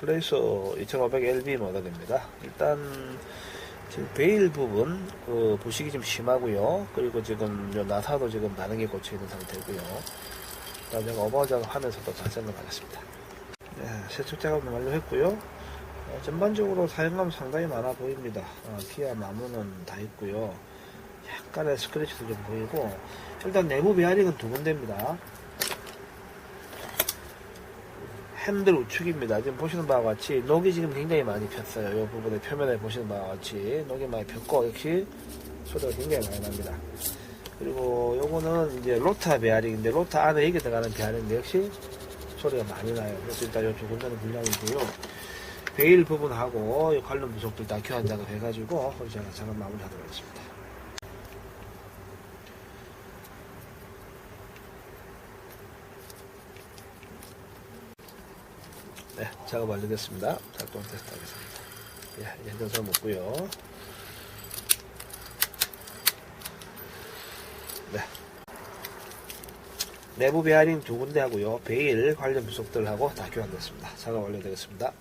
플레이서 2500LB 모델입니다. 일단 지금 베일 부분 그 부식이 좀 심하고요. 그리고 지금 요 나사도 지금 반응이 고쳐 있는 상태고요. 그다음 제가 어버저 하면서도 작성을 받았습니다. 네, 세척 작업을 완료했고요. 어, 전반적으로 사용감 상당히 많아 보입니다. 어, 기아 마모는 다 있고요. 약간의 스크래치도 좀 보이고 일단 내부 베어링은 두 군데입니다. 핸들 우측입니다. 지금 보시는 바와 같이 녹이 지금 굉장히 많이 폈어요. 이 부분에 표면에 보시는 바와 같이 녹이 많이 폈고 역시 소리가 굉장히 많이 납니다. 그리고 요거는 이제 로타 베어링인데 로타 안에 이게 들어가는 베어링인데 역시 소리가 많이 나요. 그래서 일단 이두 군데는 불량이고요. 베일 부분하고 이 관련 부속들 다 교환 작업 해가지고 오늘 제가 작업 마무리 하도록 하겠습니다. 네, 작업 완료됐습니다. 작동 테스트 하겠습니다. 예, 이제 현장선 먹고요. 네. 내부 베어링 두 군데 하고요. 베일 관련 부속들하고 다 교환됐습니다. 작업 완료되겠습니다.